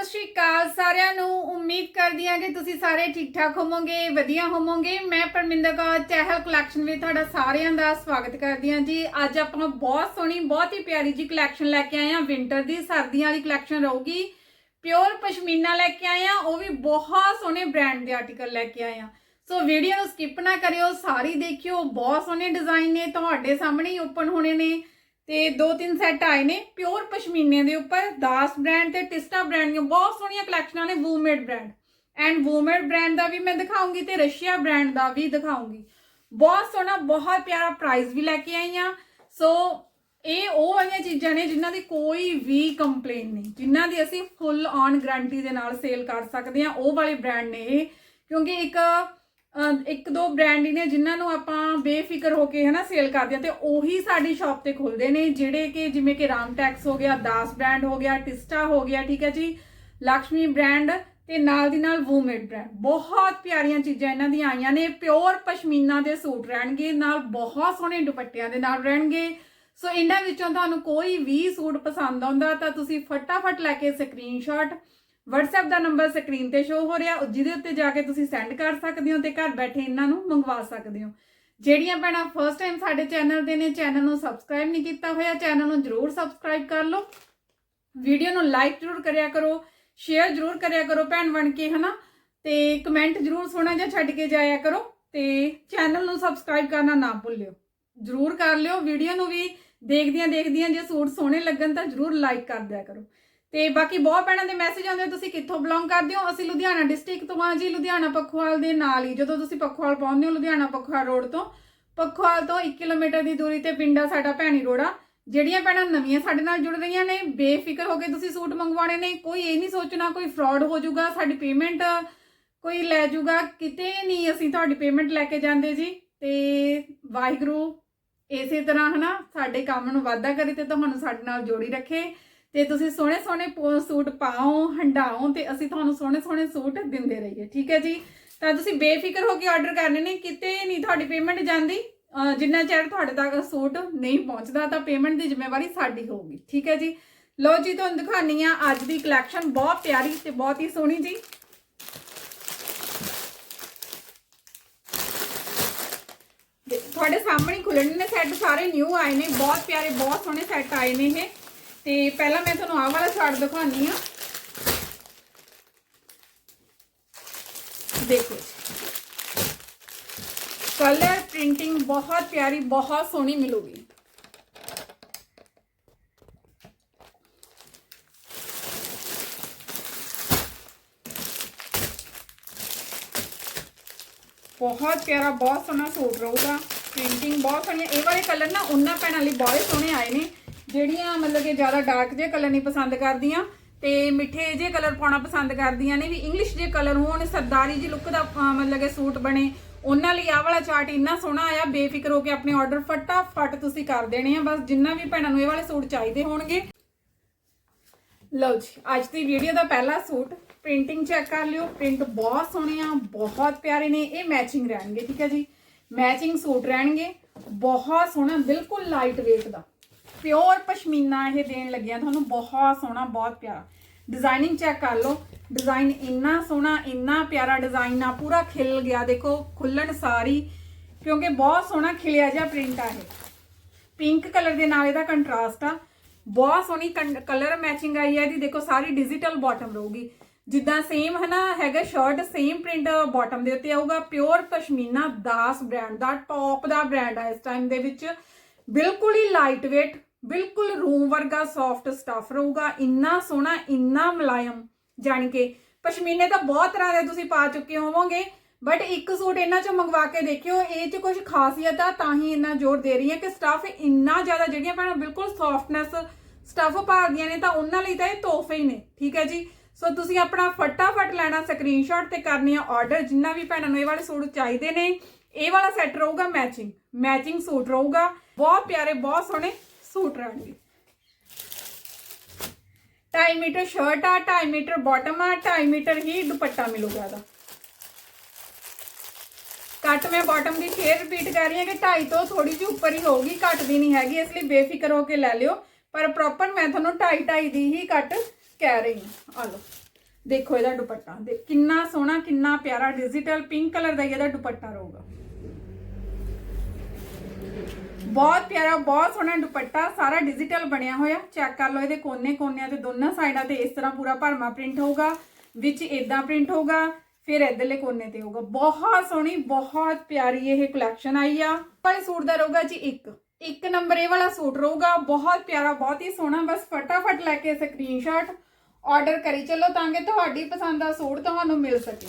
ਸਤਿ ਸ਼੍ਰੀ ਅਕਾਲ ਸਾਰਿਆਂ ਨੂੰ। ਉਮੀਦ ਕਰਦੀ ਹਾਂ ਕਿ ਤੁਸੀਂ ਸਾਰੇ ਠੀਕ ਠਾਕ ਹੋਵੋਗੇ, ਵਧੀਆ ਹੋਵੋਗੇ। ਮੈਂ ਪਰਮਿੰਦਰ ਕੌਰ, ਚਹਿਲ ਕਲੈਕਸ਼ਨ ਵਿੱਚ ਤੁਹਾਡਾ ਸਾਰਿਆਂ ਦਾ ਸਵਾਗਤ ਕਰਦੀ ਹਾਂ ਜੀ। ਅੱਜ ਆਪਾਂ ਬਹੁਤ ਸੋਹਣੀ, ਬਹੁਤ ਹੀ ਪਿਆਰੀ ਜੀ ਕਲੈਕਸ਼ਨ ਲੈ ਕੇ ਆਏ ਹਾਂ। ਵਿੰਟਰ ਦੀ, ਸਰਦੀਆਂ ਵਾਲੀ ਕਲੈਕਸ਼ਨ ਰਹੂਗੀ। ਪਿਓਰ ਪਸ਼ਮੀਨਾ ਲੈ ਕੇ ਆਏ ਹਾਂ। ਉਹ ਵੀ ਬਹੁਤ ਸੋਹਣੇ ਬ੍ਰਾਂਡ ਦੇ ਆਰਟੀਕਲ ਲੈ ਕੇ ਆਏ ਹਾਂ। ਸੋ ਵੀਡੀਓ ਨੂੰ ਸਕਿਪ ਨਾ ਕਰਿਓ, ਸਾਰੀ ਦੇਖਿਓ। ਬਹੁਤ ਸੋਹਣੇ ਡਿਜ਼ਾਈਨ ਨੇ, ਤੁਹਾਡੇ ਸਾਹਮਣੇ ਹੀ ਓਪਨ ਹੋਣੇ ਨੇ। ਤੇ ਦੋ ਤਿੰਨ ਸੈੱਟ ਆਏ ਨੇ ਪਿਓਰ ਪਸ਼ਮੀਨੇ ਦੇ ਉੱਪਰ, ਦਾਸ ਬ੍ਰਾਂਡ ਤੇ ਟਿਸਟਾ ਬ੍ਰਾਂਡ ਦੀਆਂ ਬਹੁਤ ਸੋਹਣੀਆਂ ਕਲੈਕਸ਼ਨਾਂ ਨੇ ਵੂਮੇਡ ਬ੍ਰਾਂਡ ਐਂਡ ਵੂਮੇਡ ਬ੍ਰਾਂਡ ਦਾ ਵੀ ਮੈਂ ਦਿਖਾਉਂਗੀ ਤੇ ਰਸ਼ੀਆ ਬ੍ਰਾਂਡ ਦਾ ਵੀ ਦਿਖਾਉਂਗੀ। ਬਹੁਤ ਸੋਹਣਾ, ਬਹੁਤ ਪਿਆਰਾ ਪ੍ਰਾਈਸ ਵੀ ਲੈ ਕੇ ਆਈ ਆ ਸੋ ਇਹ ਉਹ ਵਾਲੀਆਂ ਚੀਜ਼ਾਂ ਨੇ ਜਿਨ੍ਹਾਂ ਦੀ ਕੋਈ ਵੀ ਕੰਪਲੇਨ ਨਹੀਂ, ਜਿਨ੍ਹਾਂ ਦੀ ਅਸੀਂ ਫੁੱਲ ਔਨ ਗਾਰੰਟੀ ਦੇ ਨਾਲ ਸੇਲ ਕਰ ਸਕਦੇ ਆ ਉਹ ਵਾਲੇ ਬ੍ਰਾਂਡ ਨੇ ਇਹ, ਕਿਉਂਕਿ ਇੱਕ ਇੱਕ ਦੋ ਬ੍ਰਾਂਡ ਹੀ ਨੇ ਜਿਨ੍ਹਾਂ ਨੂੰ ਆਪਾਂ ਬੇਫਿਕਰ ਹੋ ਕੇ ਹਨਾ ਸੇਲ ਕਰਦੇ ਆ ਤੇ ਉਹੀ ਸਾਡੀ ਸ਼ਾਪ ਤੇ ਖੁੱਲਦੇ ਨੇ, ਜਿਹੜੇ ਕਿ ਜਿਵੇਂ ਕਿ ਰਾਮ ਟੈਕਸ ਹੋ ਗਿਆ, ਦਾਸ ਬ੍ਰਾਂਡ ਹੋ ਗਿਆ, ਟਿਸਟਾ ਹੋ ਗਿਆ, ਠੀਕ ਹੈ ਜੀ ਲక్ష్ਮੀ ਬ੍ਰਾਂਡ ਤੇ ਨਾਲ ਦੀ ਨਾਲ ਵੂਮੇਡ ਬ੍ਰਾਂਡ ਬਹੁਤ ਪਿਆਰੀਆਂ ਚੀਜ਼ਾਂ ਇਹਨਾਂ ਦੀਆਂ ਆਈਆਂ ਨੇ ਪਿਓਰ ਪਸ਼ਮੀਨਾ ਦੇ ਸੂਟ ਰਹਿਣਗੇ, ਨਾਲ ਬਹੁਤ ਸੋਹਣੇ ਦੁਪੱਟਿਆਂ ਦੇ ਨਾਲ ਰਹਿਣਗੇ। ਸੋ ਇਹਨਾਂ ਵਿੱਚੋਂ ਤੁਹਾਨੂੰ ਕੋਈ ਵੀ ਸੂਟ ਪਸੰਦ ਆਉਂਦਾ ਤਾਂ ਤੁਸੀਂ ਫਟਾਫਟ ਲੈ ਕੇ ਸਕਰੀਨਸ਼ਾਟ WhatsApp ਦਾ ਨੰਬਰ ਸਕਰੀਨ ਤੇ ਸ਼ੋ ਹੋ ਰਿਹਾ, ਜਿਹਦੇ ਉੱਤੇ ਜਾ ਕੇ ਤੁਸੀਂ ਸੈਂਡ ਕਰ ਸਕਦੇ ਹੋ ਤੇ ਘਰ ਬੈਠੇ ਇਹਨਾਂ ਨੂੰ ਮੰਗਵਾ ਸਕਦੇ ਹੋ। ਜਿਹੜੀਆਂ ਭੈਣਾਂ ਫਰਸਟ ਟਾਈਮ ਸਾਡੇ ਚੈਨਲ ਦੇ ਨੇ ਚੈਨਲ ਨੂੰ ਸਬਸਕ੍ਰਾਈਬ ਨਹੀਂ ਕੀਤਾ ਹੋਇਆ ਚੈਨਲ ਨੂੰ ਜਰੂਰ ਸਬਸਕ੍ਰਾਈਬ ਕਰ ਲਓ। ਵੀਡੀਓ ਨੂੰ ਲਾਈਕ ਜਰੂਰ ਕਰਿਆ ਕਰੋ ਸ਼ੇਅਰ ਜਰੂਰ ਕਰਿਆ ਕਰੋ ਭੈਣ ਬਣ ਕੇ, ਹਨਾ? ਤੇ ਕਮੈਂਟ ਜਰੂਰ ਸੋਹਣਾ ਜਾਂ ਛੱਡ ਕੇ ਜਾਇਆ ਕਰੋ ਤੇ ਚੈਨਲ ਨੂੰ ਸਬਸਕ੍ਰਾਈਬ ਕਰਨਾ ਨਾ ਭੁੱਲਿਓ। ਜਰੂਰ ਕਰ ਲਿਓ ਵੀਡੀਓ ਨੂੰ ਵੀ ਦੇਖਦਿਆਂ ਦੇਖਦਿਆਂ ਜੇ ਸੂਟ ਸੋਹਣੇ ਲੱਗਣ ਤਾਂ ਜਰੂਰ ਲਾਈਕ ਕਰ ਦਿਆ ਕਰੋ। ਤੇ ਬਾਕੀ ਬਹੁਤ ਭੈਣਾਂ ਦੇ ਮੈਸੇਜ ਆਉਂਦੇ ਤੁਸੀਂ ਕਿੱਥੋਂ ਬਿਲੋਂਗ ਕਰਦੇ ਹੋ? ਅਸੀਂ ਲੁਧਿਆਣਾ ਡਿਸਟ੍ਰਿਕਟ ਤੋਂ ਆ ਜੀ, ਲੁਧਿਆਣਾ ਪਖਵਾਲ ਦੇ ਨਾਲ ਹੀ। ਜਦੋਂ ਤੁਸੀਂ ਪਖਵਾਲ ਪਹੁੰਚਦੇ ਹੋ ਲੁਧਿਆਣਾ ਪਖਵਾਲ ਰੋਡ ਤੋਂ, ਪਖਵਾਲ ਤੋਂ 1 ਕਿਲੋਮੀਟਰ ਦੀ ਦੂਰੀ ਤੇ ਪਿੰਡਾ ਸਾਡਾ ਭੈਣੀ ਰੋੜਾ। ਜਿਹੜੀਆਂ ਭੈਣਾਂ ਨਵੀਆਂ ਸਾਡੇ ਨਾਲ ਜੁੜ ਰਹੀਆਂ ਨੇ, ਬੇਫਿਕਰ ਹੋ ਕੇ ਤੁਸੀਂ ਸੂਟ ਮੰਗਵਾਉਣੇ ਨੇ। ਕੋਈ ਇਹ ਨਹੀਂ ਸੋਚਣਾ, ਕੋਈ ਫਰਾਡ ਹੋ ਜਾਊਗਾ, ਸਾਡੀ ਪੇਮੈਂਟ ਕੋਈ ਲੈ ਜਾਊਗਾ। ਕਿਤੇ ਨਹੀਂ ਅਸੀਂ ਤੁਹਾਡੀ ਪੇਮੈਂਟ ਲੈ ਕੇ ਜਾਂਦੇ ਜੀ। ਤੇ ਵਾਹਿਗੁਰੂ ਇਸੇ ਤਰ੍ਹਾਂ ਹਨਾ, ਸਾਡੇ ਕੰਮ ਨੂੰ ਵਾਧਾ ਕਰੇ ਤੇ ਤੁਹਾਨੂੰ ਸਾਡੇ ਨਾਲ ਜੋੜੀ ਰੱਖੇ। ਤੇ ਤੁਸੀਂ ਸੋਹਣੇ ਸੋਹਣੇ ਪੋ- ਸੂਟ ਪਾਓ ਹੰਡਾਓ ਤੇ ਅਸੀਂ ਤੁਹਾਨੂੰ ਸੋਹਣੇ ਸੋਹਣੇ ਸੂਟ ਦਿੰਦੇ ਰਹੀਏ, ਠੀਕ ਹੈ ਜੀ? ਤਾਂ ਤੁਸੀਂ ਬੇਫਿਕਰ ਹੋ ਕੇ ਆਰਡਰ ਕਰਨੇ ਨੇ, ਕਿਤੇ ਨਹੀਂ ਤੁਹਾਡੀ ਪੇਮੈਂਟ ਜਾਂਦੀ। ਜਿੰਨਾ ਚਿਰ ਤੁਹਾਡੇ ਤੱਕ ਸੂਟ ਨਹੀਂ ਪਹੁੰਚਦਾ, ਤਾਂ ਪੇਮੈਂਟ ਦੀ ਜ਼ਿੰਮੇਵਾਰੀ ਸਾਡੀ ਹੋਊਗੀ, ਠੀਕ ਹੈ ਜੀ? ਲੋ ਜੀ, ਤੁਹਾਨੂੰ ਦਿਖਾਨੀ ਆ ਅੱਜ ਦੀ ਕਲੈਕਸ਼ਨ ਬਹੁਤ ਪਿਆਰੀ ਤੇ ਬਹੁਤ ਹੀ ਸੋਹਣੀ ਜੀ। ਤੁਹਾਡੇ ਸਾਹਮਣੇ ਹੀ ਨੇ ਸੈੱਟ ਸਾਰੇ ਨਿਊ ਆਏ ਨੇ, ਬਹੁਤ ਪਿਆਰੇ, ਬਹੁਤ ਸੋਹਣੇ ਸੈੱਟ ਆਏ ਨੇ ਇਹ। ਤੇ ਪਹਿਲਾਂ ਮੈਂ ਤੁਹਾਨੂੰ ਆਹ ਵਾਲਾ ਚਾਰਟ ਦਿਖਾਉਣੀ ਆ ਦੇਖੋ। ਕਲਰ ਪ੍ਰਿੰਟਿੰਗ ਬਹੁਤ ਪਿਆਰੀ, ਬਹੁਤ ਸੋਹਣੀ ਮਿਲੂਗੀ। ਬਹੁਤ ਪਿਆਰਾ, ਬਹੁਤ ਸੋਹਣਾ ਸੂਟ ਰਹੂਗਾ। ਪ੍ਰਿੰਟਿੰਗ ਬਹੁਤ ਸੋਹਣੀ ਇਹ ਵਾਲੇ ਕਲਰ ਨਾ ਉਹਨਾਂ ਭੈਣਾਂ ਲਈ ਬਹੁਤ ਸੋਹਣੇ ਆਏ ਨੇ। ਜਿਹੜੀਆਂ ਮਤਲਬ ਕਿ ਜ਼ਿਆਦਾ ਡਾਰਕ ਜਿਹੇ ਕਲਰ ਨਹੀਂ ਪਸੰਦ ਕਰਦੀਆਂ ਤੇ ਮਿੱਠੇ ਜਿਹੇ ਕਲਰ ਪਾਉਣਾ ਪਸੰਦ ਕਰਦੀਆਂ ਨੇ, ਵੀ ਇੰਗਲਿਸ਼ ਜਿਹੇ ਕਲਰ ਹੋਣ, ਸਰਦਾਰੀ ਜਿਹੀ ਲੁੱਕ ਦਾ ਮਤਲਬ ਕਿ ਸੂਟ ਬਣੇ, ਉਹਨਾਂ ਲਈ ਆਹ ਵਾਲਾ ਚਾਰਟ ਇੰਨਾ ਸੋਹਣਾ ਆਇਆ, ਬੇਫਿਕਰ ਹੋ ਕੇ ਆਪਣੇ ਆਰਡਰ ਫਟਾਫਟ ਤੁਸੀਂ ਕਰ ਦੇਣੇ ਆ, ਬਸ ਜਿੰਨਾ ਵੀ ਭੈਣਾਂ ਨੂੰ ਇਹ ਵਾਲੇ ਸੂਟ ਚਾਹੀਦੇ ਹੋਣਗੇ। ਲਓ ਜੀ, ਅੱਜ ਦੀ ਵੀਡੀਓ ਦਾ ਪਹਿਲਾ ਸੂਟ ਪ੍ਰਿੰਟਿੰਗ ਚੈੱਕ ਕਰ ਲਿਓ ਪ੍ਰਿੰਟ ਬਹੁਤ ਸੋਹਣੇ ਆ, ਬਹੁਤ ਪਿਆਰੇ ਨੇ, ਇਹ ਮੈਚਿੰਗ ਰਹਿਣਗੇ, ਠੀਕ ਹੈ ਜੀ? ਮੈਚਿੰਗ ਸੂਟ ਰਹਿਣਗੇ, ਬਹੁਤ ਸੋਹਣਾ, ਬਿਲਕੁਲ ਲਾਈਟ weight ਦਾ। ਪਿਓਰ ਪਸ਼ਮੀਨਾ ਇਹ ਦੇਣ ਲੱਗਿਆ। ਤੁਹਾਨੂੰ ਬਹੁਤ ਸੋਹਣਾ, ਬਹੁਤ ਪਿਆਰਾ। ਡਿਜ਼ਾਈਨਿੰਗ ਚੈੱਕ ਕਰ ਲਓ। ਡਿਜ਼ਾਈਨ ਇੰਨਾ ਸੋਹਣਾ, ਇੰਨਾ ਪਿਆਰਾ ਡਿਜ਼ਾਈਨ ਆ। ਪੂਰਾ ਖਿਲ ਗਿਆ। ਦੇਖੋ, ਖੁੱਲਣ ਸਾਰੀ, ਕਿਉਂਕਿ ਬਹੁਤ ਸੋਹਣਾ ਖਿਲਿਆ ਜਿਹਾ ਪ੍ਰਿੰਟ ਆ ਇਹ। ਪਿੰਕ ਕਲਰ ਦੇ ਨਾਲ ਇਹਦਾ ਕੰਟਰਾਸਟ ਆ। ਬਹੁਤ ਸੋਹਣੀ ਕਲਰ ਮੈਚਿੰਗ ਆਈ ਹੈ ਇਹਦੀ। ਦੇਖੋ, ਸਾਰੀ ਡਿਜੀਟਲ ਬਾਟਮ ਰਹੂਗੀ। ਜਿੱਦਾਂ ਸੇਮ ਹਨਾ, ਹੈਗਾ ਸ਼ਰਟ ਸੇਮ ਪ੍ਰਿੰਟ ਬਾਟਮ ਦੇ ਉੱਤੇ ਆਊਗਾ। ਪਿਓਰ ਪਸ਼ਮੀਨਾ ਦਾਸ ਬ੍ਰਾਂਡ ਦਾ ਟੌਪ ਦਾ ਬ੍ਰਾਂਡ ਆ ਇਸ ਟਾਈਮ ਦੇ ਵਿੱਚ। ਬਿਲਕੁਲ ਹੀ ਲਾਈਟ weight ਬਿਲਕੁਲ ਰੂਮ ਵਰਗਾ ਸੌਫਟ ਸਟਫ ਰਹੂਗਾ, ਇੰਨਾ ਸੋਹਣਾ, ਇੰਨਾ ਮੁਲਾਇਮ। ਜਾਣੀ ਕਿ ਪਸ਼ਮੀਨੇ ਤਾਂ ਬਹੁਤ ਤਰ੍ਹਾਂ ਦੇ ਤੁਸੀਂ ਪਾ ਚੁੱਕੇ ਹੋਵੋਗੇ ਬਟ ਇੱਕ ਸੂਟ ਇਹਨਾਂ ਚੋਂ ਮੰਗਵਾ ਕੇ ਦੇਖਿਓ, ਇਹ 'ਚ ਕੁਝ ਖਾਸੀਅਤ ਆ, ਤਾਂ ਹੀ ਇੰਨਾ ਜ਼ੋਰ ਦੇ ਰਹੀ ਹੈ ਕਿ ਸਟਫ ਇੰਨਾ ਜ਼ਿਆਦਾ ਜਿਹੜੀਆਂ ਭੈਣਾਂ ਬਿਲਕੁਲ ਸੌਫਟਨੈਸ ਸਟਫ ਭਾਲਦੀਆਂ ਨੇ, ਤਾਂ ਉਹਨਾਂ ਲਈ ਤਾਂ ਇਹ ਤੋਹਫੇ ਹੀ ਨੇ, ਠੀਕ ਹੈ ਜੀ? ਸੋ ਤੁਸੀਂ ਆਪਣਾ ਫਟਾਫਟ ਲੈਣਾ ਸਕਰੀਨਸ਼ਾਟ ਤੇ ਕਰਨੀ ਆ ਆਰਡਰ ਜਿੰਨਾ ਵੀ ਭੈਣਾਂ ਨੂੰ ਇਹ ਵਾਲੇ ਸੂਟ ਚਾਹੀਦੇ ਨੇ, ਇਹ ਵਾਲਾ ਸੈੱਟ ਰਹੂਗਾ ਮੈਚਿੰਗ ਮੈਚਿੰਗ ਸੂਟ ਰਹੂਗਾ। ਬਹੁਤ ਪਿਆਰੇ, ਬਹੁਤ ਸੋਹਣੇ ਸੂਟ ਰਹਿਣਗੇ। 2.5 ਮੀਟਰ ਸ਼ਰਟ ਆ 2.5 ਮੀਟਰ ਬਾਟਮ ਆ 2.5 ਮੀਟਰ ਹੀ ਦੁਪੱਟਾ ਮਿਲੂਗਾ ਇਹਦਾ। ਕੱਟ ਮੈਂ ਬਾਟਮ ਦੀ ਫੇਰ ਰਿਪੀਟ ਕਰ ਰਹੀ ਹਾਂ ਕਿ 2.5 ਤੋਂ ਥੋੜੀ ਜਿਹੀ ਉੱਪਰ ਹੀ ਹੋਊਗੀ ਘੱਟ ਦੀ ਨਹੀਂ ਹੈਗੀ, ਇਸ ਲਈ ਬੇਫਿਕਰ ਹੋ ਕੇ ਲੈ ਲਿਓ। ਪਰ ਪ੍ਰੋਪਰ ਮੈਂ ਤੁਹਾਨੂੰ ਢਾਈ ਢਾਈ ਦੀ ਹੀ ਕੱਟ ਕਹਿ ਰਹੀ ਹਾਂ। ਆ ਲਓ, ਦੇਖੋ ਇਹਦਾ ਦੁਪੱਟਾ। ਦੇ ਕਿੰਨਾ ਸੋਹਣਾ, ਕਿੰਨਾ ਪਿਆਰਾ ਡਿਜੀਟਲ ਪਿੰਕ ਕਲਰ ਦਾ ਹੀ ਇਹਦਾ ਦੁਪੱਟਾ ਰਹੂਗਾ। ਬਹੁਤ ਪਿਆਰਾ, ਬਹੁਤ ਸੋਹਣਾ ਦੁਪੱਟਾ, ਸਾਰਾ ਡਿਜੀਟਲ ਬਣਿਆ ਹੋਇਆ। ਚੈੱਕ ਕਰ ਲਓ, ਇਹਦੇ ਕੋਨੇ ਕੋਨਿਆਂ ਤੇ ਦੋਨਾਂ ਸਾਈਡਾਂ ਤੇ ਇਸ ਤਰ੍ਹਾਂ ਪੂਰਾ ਭਰਮਾ ਪ੍ਰਿੰਟ ਹੋਊਗਾ, ਵਿੱਚ ਇਦਾਂ ਪ੍ਰਿੰਟ ਹੋਊਗਾ, ਫਿਰ ਇਧਰਲੇ ਕੋਨੇ ਤੇ ਹੋਊਗਾ। ਬਹੁਤ ਸੋਹਣੀ, ਬਹੁਤ ਪਿਆਰੀ ਇਹ ਕਲੈਕਸ਼ਨ ਆਈ ਆ। ਪਰ ਸੂਟ ਦਾ ਰਹੂਗਾ ਜੀ ਇੱਕ। ਇੱਕ ਨੰਬਰ ਇਹ ਵਾਲਾ ਸੂਟ ਰਹੂਗਾ, ਬਹੁਤ ਪਿਆਰਾ, ਬਹੁਤ ਹੀ ਸੋਹਣਾ। ਬਸ ਫਟਾਫਟ ਲੈ ਕੇ ਸਕਰੀਨਸ਼ਾਟ ਆਰਡਰ ਕਰੀ ਚੱਲੋ ਤਾਂ ਕਿ ਤੁਹਾਡੀ ਪਸੰਦ ਦਾ ਸੂਟ ਤੁਹਾਨੂੰ ਮਿਲ ਸਕੇ।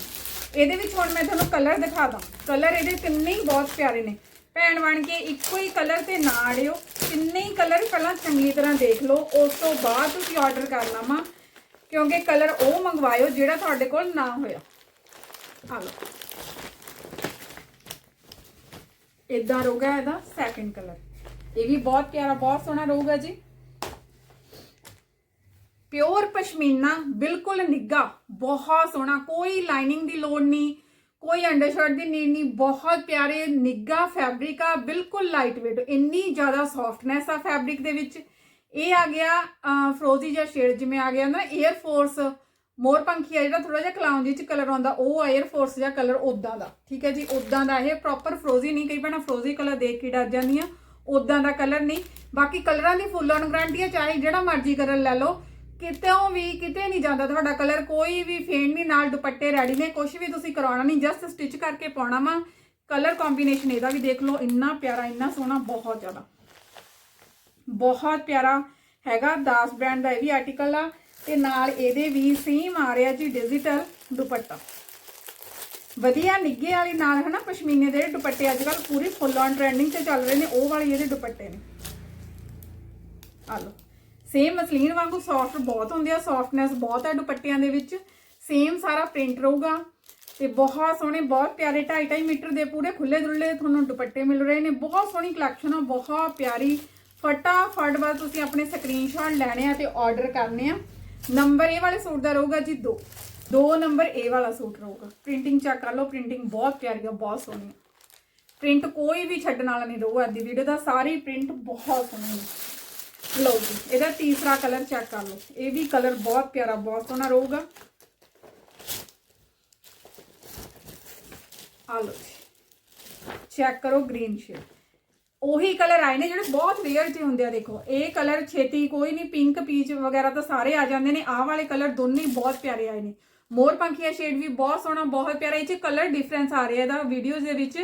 ਇਹਦੇ ਵਿੱਚ ਹੁਣ ਮੈਂ ਤੁਹਾਨੂੰ ਕਲਰ ਦਿਖਾ ਦਾਂ। ਕਲਰ ਇਹਦੇ ਤਿੰਨੇ ਹੀ ਬਹੁਤ ਪਿਆਰੇ ਨੇ। ਭੈਣ ਬਣ ਕੇ ਇੱਕੋ ਹੀ ਕਲਰ ਤੇ ਨਾ ਅੜਿਓ ਤਿੰਨੇ ਹੀ ਕਲਰ ਪਹਿਲਾਂ ਚੰਗੀ ਤਰ੍ਹਾਂ ਦੇਖ ਲਓ। ਉਸ ਤੋਂ ਬਾਅਦ ਤੁਸੀਂ ਆਰਡਰ ਕਰਨਾ ਵਾ। ਕਿਉਂਕਿ ਕਲਰ ਉਹ ਮੰਗਵਾਇਓ ਜਿਹੜਾ ਤੁਹਾਡੇ ਕੋਲ ਨਾ ਹੋਇਆ। ਆ ਲਓ। ਇਦਾਂ ਰਹੂਗਾ ਇਹਦਾ ਸੈਕੰਡ ਕਲਰ ਇਹ ਵੀ ਬਹੁਤ ਪਿਆਰਾ, ਬਹੁਤ ਸੋਹਣਾ ਰਹੂਗਾ ਜੀ। ਪਿਓਰ ਪਸ਼ਮੀਨਾ, ਬਿਲਕੁਲ ਨਿੱਗਾ ਬਹੁਤ ਸੋਹਣਾ। ਕੋਈ ਲਾਈਨਿੰਗ ਦੀ ਲੋੜ ਨਹੀਂ। ਕੋਈ ਅੰਡਰਸ਼ਰਟ ਦੀ ਨੀਡ ਨਹੀਂ, ਬਹੁਤ ਪਿਆਰੇ ਨਿੱਗਾ ਫੈਬਰਿਕ ਆ, ਬਿਲਕੁਲ ਲਾਈਟ weight ਇੰਨੀ ਜ਼ਿਆਦਾ ਸੌਫਟਨੈਸ ਆ ਫੈਬਰਿਕ ਦੇ ਵਿੱਚ। ਇਹ ਆ ਗਿਆ ਫਰੋਜ਼ੀ ਜਾਂ ਸ਼ੇਡ ਜਿਵੇਂ ਆ ਗਿਆ ਨਾ 에ਅਰ ਫੋਰਸ ਮੋਰ ਪੰਖੀ ਆ ਜਿਹੜਾ ਥੋੜਾ ਜਿਹਾ ਕਲਾਉਂ ਜਿਹੇ ਚ ਕਲਰ ਆਉਂਦਾ, ਉਹ 에ਅਰ ਫੋਰਸ ਜਾਂ ਕਲਰ ਉਦਾਂ ਦਾ। ਠੀਕ ਹੈ ਜੀ ਉਦਾਂ ਦਾ ਇਹ ਪ੍ਰੋਪਰ ਫਰੋਜ਼ੀ ਨਹੀਂ, ਕਈ ਭੈਣਾਂ ਫਰੋਜ਼ੀ ਕਲਰ ਦੇਖ ਕੇ ਡਰ ਜਾਂਦੀਆਂ ਉਦਾਂ ਦਾ ਕਲਰ ਨਹੀਂ। ਬਾਕੀ ਕਲਰਾਂ ਦੀ ਫੁੱਲ ਔਨ ਗਾਰੰਟੀ ਆ, ਚਾਹੇ ਜਿਹੜਾ ਮਰਜ਼ੀ ਕਲਰ ਲੈ ਲਓ ਕਿਤੇੋਂ ਵੀ ਕਿਤੇ ਨਹੀਂ ਜਾਂਦਾ ਤੁਹਾਡਾ ਕਲਰ ਕੋਈ ਵੀ ਫੇਡ ਨਹੀਂ, ਨਾਲ ਦੁਪੱਟੇ ਰੈਡੀ ਨੇ ਕੁਝ ਵੀ ਤੁਸੀਂ ਕਰਾਉਣਾ ਨਹੀਂ ਜਸਟ ਸਟਿਚ ਕਰਕੇ ਪਾਉਣਾ ਵਾ। ਕਲਰ ਕੰਬੀਨੇਸ਼ਨ ਇਹਦਾ ਵੀ ਦੇਖ ਲਓ, ਇੰਨਾ ਪਿਆਰਾ, ਇੰਨਾ ਸੋਹਣਾ, ਬਹੁਤ ਜ਼ਿਆਦਾ। ਬਹੁਤ ਪਿਆਰਾ ਹੈਗਾ, ਦਾਸ ਬ੍ਰਾਂਡ ਦਾ ਇਹ ਵੀ ਆਰਟੀਕਲ ਆ, ਤੇ ਨਾਲ ਇਹਦੇ ਵੀ ਸੇਮ ਆ ਰਿਹਾ ਜੀ ਡਿਜੀਟਲ ਦੁਪੱਟਾ। ਵਧੀਆ ਨਿੱਗੇ ਵਾਲੀ ਨਾਲ ਹਨਾ, ਪਸ਼ਮੀਨੇ ਦੇ ਦੁਪੱਟੇ ਅੱਜ ਕੱਲ ਪੂਰੀ ਫੁੱਲ ਔਨ ਟ੍ਰੈਂਡਿੰਗ ਤੇ ਚੱਲ ਰਹੇ ਨੇ, ਉਹ ਵਾਲੇ ਇਹਦੇ ਦੁਪੱਟੇ ਨੇ। ਆ ਲਓ। ਸੇਮ ਮਸਲੀਨ ਵਾਂਗੂ ਸੌਫਟ ਬਹੁਤ ਹੁੰਦੇ ਆ ਸੌਫਟਨੈਸ ਬਹੁਤ ਹੈ ਦੁਪੱਟਿਆਂ ਦੇ ਵਿੱਚ। ਸੇਮ ਸਾਰਾ ਪ੍ਰਿੰਟ ਰਹੂਗਾ। ਤੇ ਬਹੁਤ ਸੋਹਣੇ, ਬਹੁਤ ਪਿਆਰੇ 2.5 ਮੀਟਰ ਦੇ ਪੂਰੇ ਖੁੱਲੇ ਦੁੱਲੇ ਤੁਹਾਨੂੰ ਦੁਪੱਟੇ ਮਿਲ ਰਹੇ ਨੇ। ਬਹੁਤ ਸੋਹਣੀ ਕਲੈਕਸ਼ਨ ਆ, ਬਹੁਤ ਪਿਆਰੀ। ਫਟਾਫਟ ਬਾਅਦ ਤੁਸੀਂ ਆਪਣੇ ਸਕਰੀਨਸ਼ਾਟ ਲੈਣੇ ਆ ਤੇ ਆਰਡਰ ਕਰਨੇ ਆ। ਨੰਬਰ ਇਹ ਵਾਲੇ ਸੂਟ ਦਾ ਰਹੂਗਾ ਜੀ 2 ਦੋ ਨੰਬਰ ਇਹ ਵਾਲਾ ਸੂਟ ਰਹੂਗਾ। ਪ੍ਰਿੰਟਿੰਗ ਚੈੱਕ ਕਰ ਲਓ ਪ੍ਰਿੰਟਿੰਗ ਬਹੁਤ ਪਿਆਰੀ ਆ, ਬਹੁਤ ਸੋਹਣੀ ਆ। ਪ੍ਰਿੰਟ ਕੋਈ ਵੀ ਛੱਡਣ ਵਾਲਾ ਨਹੀਂ ਰਹੂਗਾ ਅੱਜ ਦੀ ਵੀਡੀਓ ਦਾ। ਸਾਰੀ ਪ੍ਰਿੰਟ ਬਹੁਤ ਸੋਹਣੀ ਹੈ ਲਓ ਜੀ, ਇਹਦਾ ਤੀਸਰਾ ਕਲਰ ਚੈੱਕ ਕਰ ਲਓ। ਇਹ ਵੀ ਕਲਰ ਬਹੁਤ ਪਿਆਰਾ, ਬਹੁਤ ਸੋਹਣਾ ਰਹੂਗਾ। ਆ ਲਓ ਚੈੱਕ ਕਰੋ ਗ੍ਰੀਨ ਸ਼ੇਡ ਉਹੀ ਕਲਰ ਆਏ ਨੇ ਜਿਹੜੇ ਬਹੁਤ ਰੇਅਰ ਜਿਹੇ ਹੁੰਦੇ ਆ, ਦੇਖੋ। ਇਹ ਕਲਰ ਛੇਤੀ ਕੋਈ ਨਹੀਂ ਪਿੰਕ ਪੀਚ ਵਗੈਰਾ ਤਾਂ ਸਾਰੇ ਆ ਜਾਂਦੇ ਨੇ। ਆਹ ਵਾਲੇ ਕਲਰ ਦੋਨੇ ਬਹੁਤ ਪਿਆਰੇ ਆਏ ਨੇ। ਮੋਰ ਪੰਖੀਆ ਸ਼ੇਡ ਵੀ ਬਹੁਤ ਸੋਹਣਾ, ਬਹੁਤ ਪਿਆਰਾ। ਇਹ ਚ ਕਲਰ ਡਿਫਰੈਂਸ ਆ ਰਿਹਾ ਇਹਦਾ ਵੀਡੀਓਜ਼ ਦੇ ਵਿੱਚ।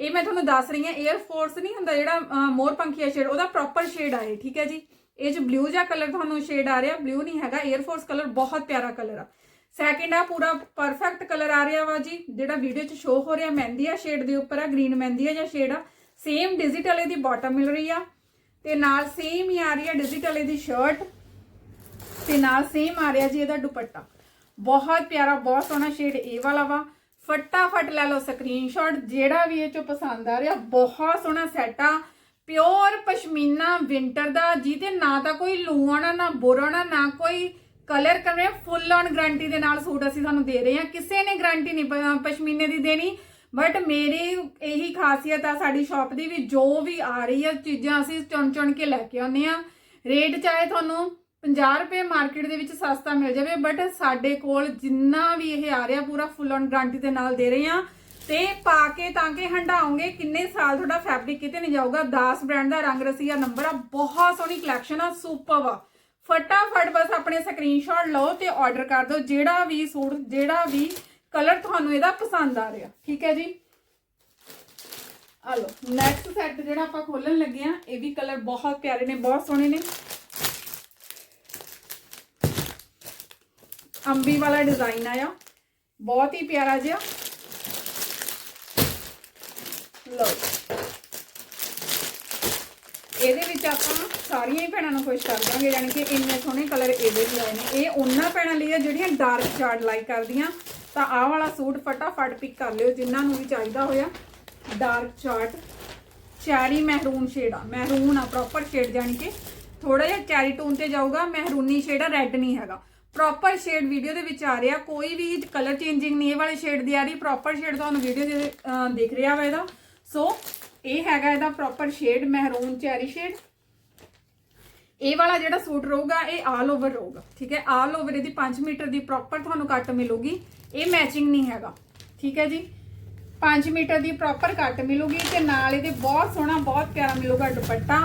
ਇਹ ਮੈਂ ਤੁਹਾਨੂੰ ਦੱਸ ਰਹੀ ਹਾਂ 에ਅਰ ਫੋਰਸ ਨਹੀਂ ਹੁੰਦਾ ਜਿਹੜਾ ਅਹ, ਮੋਰ ਪੰਖੀਆ ਸ਼ੇਡ ਉਹਦਾ ਪ੍ਰੋਪਰ ਸ਼ੇਡ ਆਏ ਠੀਕ ਹੈ ਜੀ? ਇਹ ਚ ਬਲੂ ਜਿਹਾ ਕਲਰ ਤੁਹਾਨੂੰ ਸ਼ੇਡ ਆ ਰਿਹਾ ਬਲੂ ਨਹੀਂ ਹੈਗਾ 에ਅਰ ਫੋਰਸ ਕਲਰ ਬਹੁਤ ਪਿਆਰਾ ਕਲਰ ਆ। ਸੈਕਿੰਡ ਆ ਪੂਰਾ ਪਰਫੈਕਟ ਕਲਰ ਆ ਰਿਹਾ ਵਾ ਜੀ ਜਿਹੜਾ ਵੀਡੀਓ 'ਚ ਸ਼ੋ ਹੋ ਰਿਹਾ ਮਹਿੰਦੀ ਆ ਸ਼ੇਡ ਦੇ ਉੱਪਰ ਆ ਗ੍ਰੀਨ ਮਹਿੰਦੀ ਆ ਜਾਂ ਸ਼ੇਡ ਆ। ਸੇਮ ਡਿਜੀਟਲ ਇਹਦੀ ਬਾਟਮ ਮਿਲ ਰਹੀ ਆ ਤੇ ਨਾਲ ਸੇਮ ਹੀ ਆ ਰਹੀ ਆ ਡਿਜੀਟਲ ਇਹਦੀ ਸ਼ਰਟ ਤੇ ਨਾਲ ਸੇਮ ਆ ਰਿਹਾ ਜੀ ਇਹਦਾ ਦੁਪੱਟਾ। ਬਹੁਤ ਪਿਆਰਾ ਬਹੁਤ ਸੋਹਣਾ ਸ਼ੇਡ ਇਹ ਵਾਲਾ ਵਾ। ਫਟਾਫਟ ਲੈ ਲਓ ਸਕਰੀਨਸ਼ਾਟ ਜਿਹੜਾ ਵੀ ਇਹ ਚੋਂ ਪਸੰਦ ਆ ਰਿਹਾ, ਬਹੁਤ ਸੋਹਣਾ ਸੈਟ ਆ। ਪਿਓਰ ਪਸ਼ਮੀਨਾ ਵਿੰਟਰ ਦਾ, ਜਿਹਦੇ ਨਾ ਤਾਂ ਕੋਈ ਲੂਆਣਾ ਨਾ ਬੋਰਾਣਾ ਨਾ ਕੋਈ ਕਲਰ ਕਰ ਰਿਹਾ ਫੁੱਲ ਔਨ ਗਾਰੰਟੀ ਦੇ ਨਾਲ ਸੂਟ ਅਸੀਂ ਤੁਹਾਨੂੰ ਦੇ ਰਹੇ ਹਾਂ। ਕਿਸੇ ਨੇ ਗਾਰੰਟੀ ਨਹੀਂ ਪਸ਼ਮੀਨੇ ਦੀ ਦੇਣੀ ਬਟ ਮੇਰੀ ਇਹੀ ਖਾਸੀਅਤ ਆ ਸਾਡੀ ਸ਼ਾਪ ਦੀ ਵੀ ਜੋ ਵੀ ਆ ਰਹੀ ਆ ਚੀਜ਼ਾਂ ਅਸੀਂ ਚੁਣ ਚੁਣ ਕੇ ਲੈ ਕੇ ਆਉਂਦੇ ਆ ਰੇਟ ਚਾਹੇ ਤੁਹਾਨੂੰ 50 ਰੁਪਏ ਮਾਰਕੀਟ ਦੇ ਵਿੱਚ ਸਸਤਾ ਮਿਲ ਜਾਵੇ ਬਟ ਸਾਡੇ ਕੋਲ ਜਿੰਨਾ ਵੀ ਇਹ ਆ ਰਿਹਾ ਪੂਰਾ ਫੁੱਲ ਔਨ ਗਾਰੰਟੀ ਦੇ ਨਾਲ ਦੇ ਰਹੇ ਆ ਤੇ ਪਾ ਕੇ ਤਾਂ ਕਿ ਹੰਡਾਉਂਗੇ ਕਿੰਨੇ ਸਾਲ ਤੁਹਾਡਾ ਫੈਬਰਿਕ ਕਿਤੇ ਨਹੀਂ ਜਾਊਗਾ? ਦਾਸ ਬ੍ਰਾਂਡ ਦਾ ਰੰਗ ਰਸੀਆ ਨੰਬਰ ਆ, ਬਹੁਤ ਸੋਹਣੀ ਕਲੈਕਸ਼ਨ ਆ ਸੁਪਰ ਆ। ਫਟਾਫਟ ਬਸ ਆਪਣੇ ਸਕਰੀਨਸ਼ਾਟ ਲਓ ਤੇ ਆਰਡਰ ਕਰ ਦਿਓ, ਜਿਹੜਾ ਵੀ ਸੂਟ, ਜਿਹੜਾ ਵੀ ਕਲਰ ਤੁਹਾਨੂੰ ਇਹਦਾ ਪਸੰਦ ਆ ਰਿਹਾ। ਠੀਕ ਹੈ ਜੀ? ਆ ਲਓ ਨੈਕਸਟ ਸੈੱਟ ਜਿਹੜਾ ਆਪਾਂ ਖੋਲਣ ਲੱਗੇ ਆ ਇਹ ਵੀ ਕਲਰ ਬਹੁਤ ਪਿਆਰੇ ਨੇ, ਬਹੁਤ ਸੋਹਣੇ ਨੇ। ਅੰਬੀ ਵਾਲਾ ਡਿਜ਼ਾਈਨ ਆਇਆ। ਬਹੁਤ ਹੀ ਪਿਆਰਾ ਜਿਹਾ। ਲਓ। ਇਹਦੇ ਵਿੱਚ ਆਪਾਂ ਸਾਰੀਆਂ ਹੀ ਭੈਣਾਂ ਨੂੰ ਖੁਸ਼ ਕਰ ਦਾਂਗੇ, ਯਾਨੀ ਕਿ ਇੰਨੇ ਸੋਹਣੇ ਕਲਰ ਇਹਦੇ ਵੀ ਆਏ ਨੇ। ਇਹ ਉਹਨਾਂ ਭੈਣਾਂ ਲਈ ਆ ਜਿਹੜੀਆਂ ਡਾਰਕ ਚਾਰਟ ਲਾਈਕ ਕਰਦੀਆਂ। ਤਾਂ ਆਹ ਵਾਲਾ ਸੂਟ ਫਟਾਫਟ ਪਿਕ ਕਰ ਲਿਓ, ਜਿਨ੍ਹਾਂ ਨੂੰ ਵੀ ਚਾਹੀਦਾ ਹੋਇਆ। ਡਾਰਕ ਚਾਰਟ ਚੈਰੀ ਮਹਿਰੂਨ ਸ਼ੇਡ ਆ। ਮਹਿਰੂਨ ਆ ਪ੍ਰੋਪਰ ਸ਼ੇਡ ਜਾਨੀ ਕਿ ਥੋੜਾ ਜਿਹਾ ਚੈਰੀ ਟੋਨ ਤੇ ਜਾਊਗਾ। ਮਹਿਰੂਨੀ ਸ਼ੇਡ ਆ ਰੈੱਡ ਨਹੀਂ ਹੈਗਾ। ਪ੍ਰੋਪਰ ਸ਼ੇਡ ਵੀਡੀਓ ਦੇ ਵਿੱਚ ਆ ਰਿਹਾ। ਕੋਈ ਵੀ ਕਲਰ ਚੇਂਜਿੰਗ ਨਹੀਂ, ਇਹ ਵਾਲੇ ਸ਼ੇਡ ਦੀ ਆ ਰਹੀ। ਪ੍ਰੋਪਰ ਸ਼ੇਡ ਤੁਹਾਨੂੰ ਵੀਡੀਓ ਦੇ ਦਿਖ ਰਿਹਾ ਵਾ ਇਹਦਾ। ਸੋ ਇਹ ਹੈਗਾ ਇਹਦਾ ਪ੍ਰੋਪਰ ਸ਼ੇਡ ਮਹਿਰੂਨ ਚੈਰੀ ਸ਼ੇਡ ਇਹ ਵਾਲਾ ਜਿਹੜਾ ਸੂਟ ਰਹੂਗਾ, ਇਹ ਆਲ ਓਵਰ ਰਹੂਗਾ, ਠੀਕ ਹੈ? ਆਲ ਓਵਰ ਇਹਦੀ 5 ਮੀਟਰ ਦੀ ਪ੍ਰੋਪਰ ਤੁਹਾਨੂੰ ਕੱਟ ਮਿਲੂਗੀ। ਇਹ ਮੈਚਿੰਗ ਨਹੀਂ ਹੈਗਾ, ਠੀਕ ਹੈ ਜੀ? 5 ਮੀਟਰ ਦੀ ਪ੍ਰੋਪਰ ਕੱਟ ਮਿਲੂਗੀ ਤੇ ਨਾਲ ਇਹਦੇ ਬਹੁਤ ਸੋਹਣਾ, ਬਹੁਤ ਪਿਆਰਾ ਮਿਲੂਗਾ dupatta.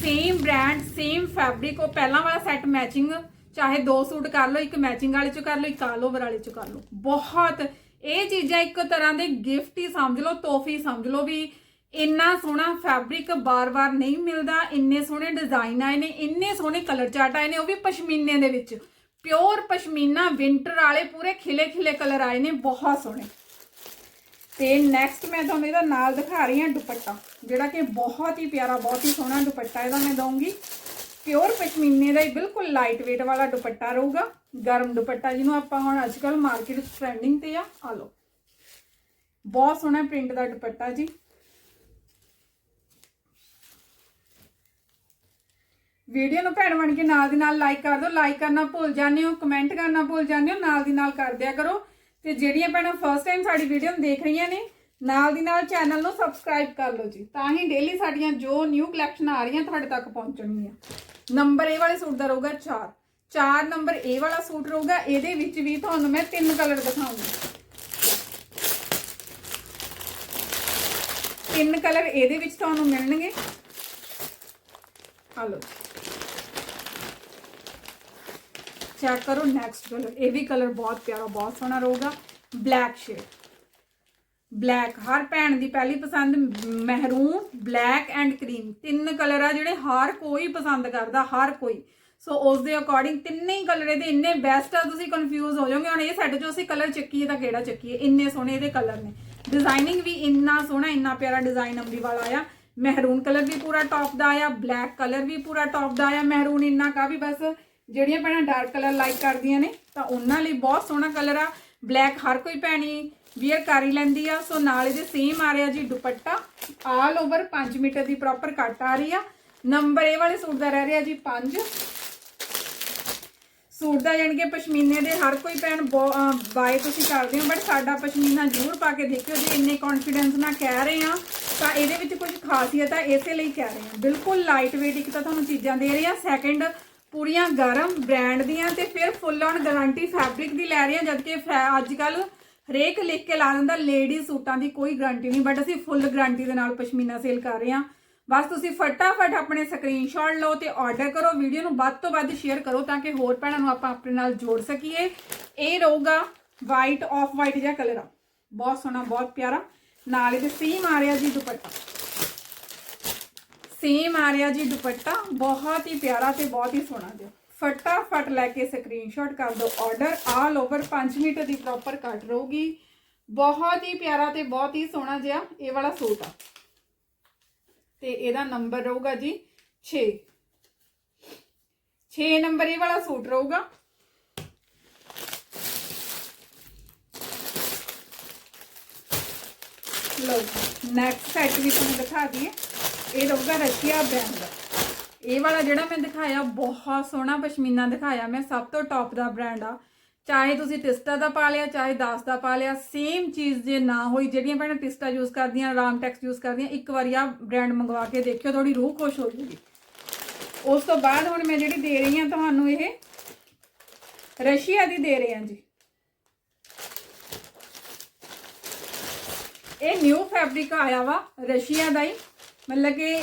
Same brand same fabric ਉਹ ਪਹਿਲਾਂ ਵਾਲਾ ਸੈੱਟ ਮੈਚਿੰਗ ਚਾਹੇ ਦੋ ਸੂਟ ਕਰ ਲਓ, ਇੱਕ ਮੈਚਿੰਗ ਵਾਲੇ ਚ ਕਰ ਲਓ, ਇੱਕ ਆਲ ਓਵਰ ਵਾਲੇ ਚ ਕਰ ਲਓ। ਬਹੁਤ, ਇਹ ਚੀਜ਼ਾਂ ਇੱਕ ਤਰ੍ਹਾਂ ਦੇ ਗਿਫਟ ਹੀ ਸਮਝ ਲਓ, ਤੋਹਫੀ ਸਮਝ ਲਓ ਵੀ ਇੰਨਾ ਸੋਹਣਾ ਫੈਬਰਿਕ ਬਾਰ-ਬਾਰ ਨਹੀਂ ਮਿਲਦਾ, ਇੰਨੇ ਸੋਹਣੇ ਡਿਜ਼ਾਈਨ ਆਏ ਨੇ, ਇੰਨੇ ਸੋਹਣੇ ਕਲਰ ਚਾਰਟ ਆਏ ਨੇ, ਉਹ ਵੀ ਪਸ਼ਮੀਨੇ ਦੇ ਵਿੱਚ। ਪਿਓਰ ਪਸ਼ਮੀਨਾ ਵਿੰਟਰ ਵਾਲੇ ਪੂਰੇ ਖਿਲੇ-ਖਿਲੇ ਕਲਰ ਆਏ ਨੇ, ਬਹੁਤ ਸੋਹਣੇ। ਤੇ ਨੈਕਸਟ ਮੈਂ ਤੁਹਾਨੂੰ ਇਹਦਾ ਨਾਲ ਦਿਖਾ ਰਹੀ ਹਾਂ ਦੁਪੱਟਾ, ਜਿਹੜਾ ਕਿ ਬਹੁਤ ਹੀ ਪਿਆਰਾ, ਬਹੁਤ ਹੀ ਸੋਹਣਾ ਦੁਪੱਟਾ ਇਹਦਾ ਮੈਂ ਦਊਂਗੀ। ਪਿਓਰ ਪਸ਼ਮੀਨੇ ਦਾ ਹੀ ਬਿਲਕੁਲ ਲਾਈਟ weight ਵਾਲਾ ਦੁਪੱਟਾ ਰਹੂਗਾ। ਗਰਮ ਦੁਪੱਟਾ ਜਿਹਨੂੰ ਆਪਾਂ ਹੁਣ ਅੱਜਕੱਲ ਮਾਰਕੀਟ ਵਿੱਚ ਟ੍ਰੈਂਡਿੰਗ ਤੇ ਆ ਆ ਲਓ। ਬਹੁਤ ਸੋਹਣਾ ਪ੍ਰਿੰਟ ਦਾ ਦੁਪੱਟਾ ਜੀ। ਵੀਡੀਓ ਨੂੰ ਭੈਣ ਬਣ ਕੇ ਨਾਲ ਦੀ ਨਾਲ ਲਾਈਕ ਕਰ ਦਿਓ। ਲਾਈਕ ਕਰਨਾ ਭੁੱਲ ਜਾਂਦੇ ਹੋ ਕਮੈਂਟ ਕਰਨਾ ਭੁੱਲ ਜਾਂਦੇ ਹੋ, ਨਾਲ ਦੀ ਨਾਲ ਕਰ ਦਿਆ ਕਰੋ। ਤੇ ਜਿਹੜੀਆਂ ਭੈਣਾਂ ਫਸਟ ਟਾਈਮ ਸਾਡੀ ਵੀਡੀਓ ਨੂੰ ਦੇਖ ਰਹੀਆਂ ਨੇ ਨਾਲ ਦੀ ਨਾਲ ਚੈਨਲ ਨੂੰ ਸਬਸਕ੍ਰਾਈਬ ਕਰ ਲਓ ਜੀ। ਤਾਂ ਹੀ ਡੇਲੀ ਸਾਡੀਆਂ ਜੋ ਨਿਊ ਕਲੈਕਸ਼ਨ ਆ ਰਹੀਆਂ ਤੁਹਾਡੇ ਤੱਕ ਪਹੁੰਚਣਗੀਆਂ। ਨੰਬਰ ਇਹ ਵਾਲੇ ਸੂਟ ਦਾ ਰਹੂਗਾ 4 4 ਨੰਬਰ ਇਹ ਵਾਲਾ ਸੂਟ ਰਹੂਗਾ, ਇਹਦੇ ਵਿੱਚ ਵੀ ਤੁਹਾਨੂੰ ਮੈਂ ਤਿੰਨ ਕਲਰ ਦਿਖਾਉਂਗੀ। ਤਿੰਨ ਕਲਰ ਇਹਦੇ ਵਿੱਚ ਤੁਹਾਨੂੰ ਮਿਲਣਗੇ। ਆ ਲਓ ਚੈੱਕ ਕਰੋ ਨੈਕਸਟ ਕਲਰ ਇਹ ਵੀ ਕਲਰ ਬਹੁਤ ਪਿਆਰਾ, ਬਹੁਤ ਸੋਹਣਾ ਰਹੂਗਾ। ਬਲੈਕ ਸ਼ੇਡ ਬਲੈਕ, ਹਰ ਭੈਣ ਦੀ ਪਹਿਲੀ ਪਸੰਦ ਮਹਿਰੂਨ, ਬਲੈਕ ਐਂਡ ਕਰੀਮ। ਤਿੰਨ ਕਲਰ ਆ ਜਿਹੜੇ ਹਰ ਕੋਈ ਪਸੰਦ ਕਰਦਾ, ਹਰ ਕੋਈ। ਸੋ ਉਸ ਦੇ ਅਕੋਰਡਿੰਗ ਤਿੰਨੇ ਹੀ ਕਲਰ ਇਹਦੇ ਇੰਨੇ ਬੈਸਟ ਆ, ਤੁਸੀਂ ਕਨਫਿਊਜ਼ ਹੋ ਜਾਓਗੇ। ਹੁਣ ਇਹ ਸੈੱਟ ਜੋ ਅਸੀਂ ਕਲਰ ਚੱਕੀਏ ਤਾਂ ਕਿਹੜਾ ਚੱਕੀਏ? ਇੰਨੇ ਸੋਹਣੇ ਇਹਦੇ ਕਲਰ ਨੇ। ਡਿਜ਼ਾਈਨਿੰਗ ਵੀ ਇੰਨਾ ਸੋਹਣਾ, ਇੰਨਾ ਪਿਆਰਾ ਡਿਜ਼ਾਈਨ ਅੰਬੀ ਵਾਲਾ ਆਇਆ। ਮਹਿਰੂਨ ਕਲਰ ਵੀ ਪੂਰਾ ਟੌਪ ਦਾ ਆਇਆ ਬਲੈਕ ਕਲਰ ਵੀ ਪੂਰਾ ਟੌਪ ਦਾ ਆਇਆ। ਮਹਿਰੂਨ ਇੰਨਾ ਕਾ ਵੀ ਬਸ ਜਿਹੜੀਆਂ ਭੈਣਾਂ ਡਾਰਕ ਕਲਰ ਲਾਈਕ ਕਰਦੀਆਂ ਨੇ, ਤਾਂ ਉਹਨਾਂ ਲਈ ਬਹੁਤ ਸੋਹਣਾ ਕਲਰ ਆ। ਬਲੈਕ ਹਰ ਕੋਈ ਭੈਣੀ ਵੀਅਰ ਕਰ ਹੀ ਲੈਂਦੀ ਆ। ਸੋ ਨਾਲ ਇਹਦੇ ਸੇਮ ਆ ਰਿਹਾ ਜੀ ਦੁਪੱਟਾ। ਆਲ ਓਵਰ 5 ਮੀਟਰ ਦੀ ਪ੍ਰੋਪਰ ਕੱਟ ਆ ਰਹੀ ਆ। ਨੰਬਰ ਇਹ ਵਾਲੇ ਸੂਟ ਦਾ ਰਹਿ ਰਿਹਾ ਜੀ 5 ਸੂਟ ਦਾ ਜਾਣੀ ਕਿ ਪਸ਼ਮੀਨੇ ਦੇ ਹਰ ਕੋਈ ਭੈਣ ਬਾਏ ਤੁਸੀਂ ਕਰਦੇ ਹੋ ਬਟ ਸਾਡਾ ਪਸ਼ਮੀਨਾ ਜ਼ਰੂਰ ਪਾ ਕੇ ਦੇਖਿਓ ਜੇ ਇੰਨੇ ਕੌਨਫੀਡੈਂਸ ਨਾਲ ਕਹਿ ਰਹੇ ਆ। ਤਾਂ ਇਹਦੇ ਵਿੱਚ ਕੁਝ ਖਾਸੀਅਤ ਆ, ਇਸੇ ਲਈ ਕਹਿ ਰਹੇ ਆ। ਬਿਲਕੁਲ ਲਾਈਟ weight ਇੱਕ ਤਾਂ ਤੁਹਾਨੂੰ ਚੀਜ਼ਾਂ ਦੇ ਰਹੇ ਆ। ਸੈਕੰਡ ਪੂਰੀਆਂ ਗਰਮ ਬ੍ਰਾਂਡ ਦੀਆਂ ਤੇ ਫਿਰ ਫੁੱਲ ਔਨ ਗਾਰੰਟੀ ਫੈਬਰਿਕ ਦੀ ਲੈ ਰਹੇ ਆ, ਜਦਕਿ ਅੱਜ ਕੱਲ ਹਰੇਕ ਲਿਖ ਕੇ ਲਾ ਦਿੰਦਾ ਲੇਡੀ ਸੂਟਾਂ ਦੀ ਕੋਈ ਗਾਰੰਟੀ ਨਹੀਂ ਬਟ ਅਸੀਂ ਫੁੱਲ ਗਾਰੰਟੀ ਦੇ ਨਾਲ ਪਸ਼ਮੀਨਾ ਸੇਲ ਕਰ ਰਹੇ ਹਾਂ। ਬਸ ਤੁਸੀਂ ਫਟਾਫਟ ਆਪਣੇ ਸਕਰੀਨਸ਼ਾਟ ਲਓ ਤੇ ਆਰਡਰ ਕਰੋ ਵੀਡੀਓ ਨੂੰ ਵੱਧ ਤੋਂ ਵੱਧ ਸ਼ੇਅਰ ਕਰੋ ਤਾਂ ਕਿ ਹੋਰ ਭੈਣਾਂ ਨੂੰ ਆਪਾਂ ਆਪਣੇ ਨਾਲ ਜੋੜ ਸਕੀਏ। ਇਹ ਰਹੂਗਾ ਵਾਈਟ ਆਫ ਵਾਈਟ ਜਿਹਾ ਕਲਰ ਆ। ਬਹੁਤ ਸੋਹਣਾ, ਬਹੁਤ ਪਿਆਰਾ। ਨਾਲ ਇਹਦੇ ਸੇਮ ਆ ਰਿਹਾ ਜੀ ਦੁਪੱਟਾ। ਸੇਮ ਆ ਰਿਹਾ ਜੀ ਦੁਪੱਟਾ, ਬਹੁਤ ਹੀ ਪਿਆਰਾ ਤੇ ਬਹੁਤ ਹੀ ਸੋਹਣਾ ਜਿਹਾ। ਫਟਾਫਟ ਲੈ ਕੇ ਸਕਰੀਨਸ਼ਾਟ ਕਰ ਦਿਓ। ਆਰਡਰ ਆਲ ਓਵਰ 5 ਮੀਟਰ ਦੀ ਪ੍ਰੋਪਰ ਕੱਟ ਰਹੂਗੀ। ਬਹੁਤ ਹੀ ਪਿਆਰਾ ਤੇ ਬਹੁਤ ਹੀ ਸੋਹਣਾ ਜਿਹਾ ਇਹ ਵਾਲਾ ਸੂਟ ਆ। ਤੇ ਇਹਦਾ ਨੰਬਰ ਰਹੂਗਾ ਜੀ 6 6 ਨੰਬਰ ਇਹ ਵਾਲਾ ਸੂਟ ਰਹੂਗਾ। ਲਓ ਨੈਕਸਟ ਸੈਟ ਵੀ ਤੁਹਾਨੂੰ ਦਿਖਾ ਦਈਏ। ਇਹ ਰਹੂਗਾ ਰਸ਼ੀਆ ਬ੍ਰਾਂਡ ਦਾ ਇਹ ਵਾਲਾ ਜਿਹੜਾ ਮੈਂ ਦਿਖਾਇਆ, ਬਹੁਤ ਸੋਹਣਾ ਪਸ਼ਮੀਨਾ ਦਿਖਾਇਆ ਮੈਂ, ਸਭ ਤੋਂ ਟੌਪ ਦਾ ਬ੍ਰਾਂਡ ਆ। ਚਾਹੇ ਤੁਸੀਂ ਟਿਸਟਾ ਦਾ ਪਾ ਲਿਆ, ਚਾਹੇ ਦਾਸ ਦਾ ਪਾ ਲਿਆ ਸੇਮ ਚੀਜ਼ ਜੇ ਨਾ ਹੋਈ, ਜਿਹੜੀਆਂ ਭੈਣਾਂ ਟਿਸਟਾ ਯੂਜ਼ ਕਰਦੀਆਂ, ਰਾਮ ਟੈਕਸ ਯੂਜ਼ ਕਰਦੀਆਂ, ਇੱਕ ਵਾਰੀ ਆ ਬ੍ਰਾਂਡ ਮੰਗਵਾ ਕੇ ਦੇਖਿਓ ਥੋੜੀ ਰੂਹ ਖੁਸ਼ ਹੋ ਜੂਗੀ। ਉਸ ਤੋਂ ਬਾਅਦ ਹੁਣ ਮੈਂ ਜਿਹੜੀ ਦੇ ਰਹੀ ਹਾਂ ਤੁਹਾਨੂੰ ਇਹ, ਰਸ਼ੀਆ ਦੀ ਦੇ ਰਹੇ ਹਾਂ ਜੀ। ਇਹ ਨਿਊ ਫੈਬਰਿਕ ਆਇਆ ਵਾ, ਰਸ਼ੀਆ ਦਾ ਹੀ, ਮਤਲਬ ਕਿ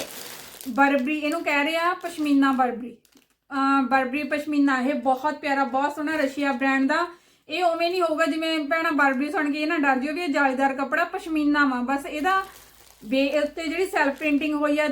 ਬਰਬਰੀ, ਇਹਨੂੰ ਕਹਿ ਰਹੇ ਆ ਪਸ਼ਮੀਨਾ ਬਰਬਰੀ। ਬਰਬਰੀ, ਪਸ਼ਮੀਨਾ, ਇਹ ਬਹੁਤ ਪਿਆਰਾ, ਬਹੁਤ ਸੋਹਣਾ ਰਸ਼ੀਆ ਬ੍ਰਾਂਡ ਦਾ। ਇਹ ਉਵੇਂ ਨਹੀਂ ਹੋਊਗਾ ਜਿਵੇਂ ਭੈਣਾ ਬਰਬਰੀ ਸੁਣ ਕੇ ਇਹ ਨਾ ਡਰ ਜਿਓ ਵੀ ਇਹ ਜਾਲੀਦਾਰ ਕੱਪੜਾ ਪਸ਼ਮੀਨਾ ਵਾ। ਬਸ ਇਹਦਾ ਬੇ ਉੱਤੇ ਜਿਹੜੀ ਸੈਲਫ ਪ੍ਰਿੰਟਿੰਗ ਹੋਈ ਆ,